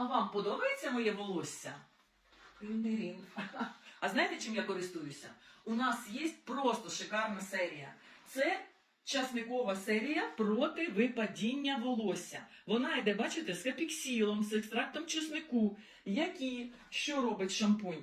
А вам подобається моє волосся? Рін-рін. А знаєте, чим я користуюся? У нас є просто шикарна серія. Це часникова серія проти випадіння волосся. Вона йде, бачите, з капіксілом, з екстрактом чеснику. Які, що робить шампунь?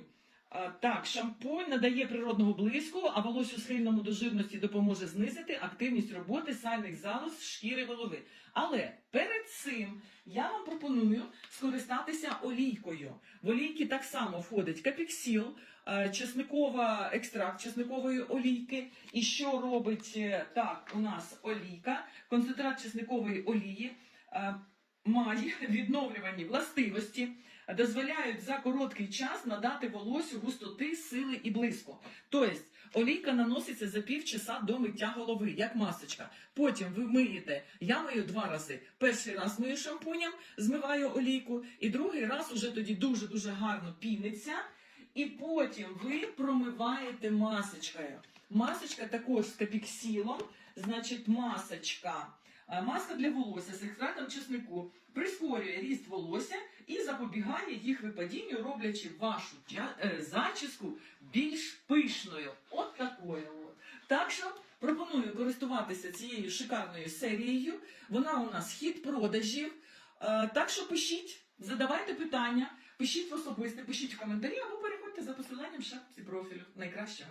А, Так, шампунь надає природного блиску, а волосю схильному до жирності допоможе знизити активність роботи сальних залоз шкіри голови. Але перед цим я вам пропоную скористатися олійкою. В олійки так само входить капіксіл, е, чесникова екстракт чесникової олійки. І що робить е, так у нас олійка? Концентрат чесникової олії е, має відновлювані властивості, дозволяють за короткий час надати волосю густоти, сили і блиску. Тобто олійка наноситься за півчаса до миття голови, як масочка. Потім ви миєте. Я мию два рази. Перший раз мию шампунем, змиваю олійку, і другий раз уже тоді дуже дуже гарно піниться. І потім ви промиваєте масочкою. Масочка також з капіксілом, значить, масочка. Маска для волосся екстрактом чеснику прискорює ріст волосся і запобігає їх випадінню, роблячи вашу е, зачіску більш пишною. От такою. Так що пропоную користуватися цією шикарною серією. Вона у нас хід продажів. Е, Так що пишіть, задавайте питання, пишіть в особисте, пишіть в коментарі або переходьте за посиланням в шапці профілю найкращого.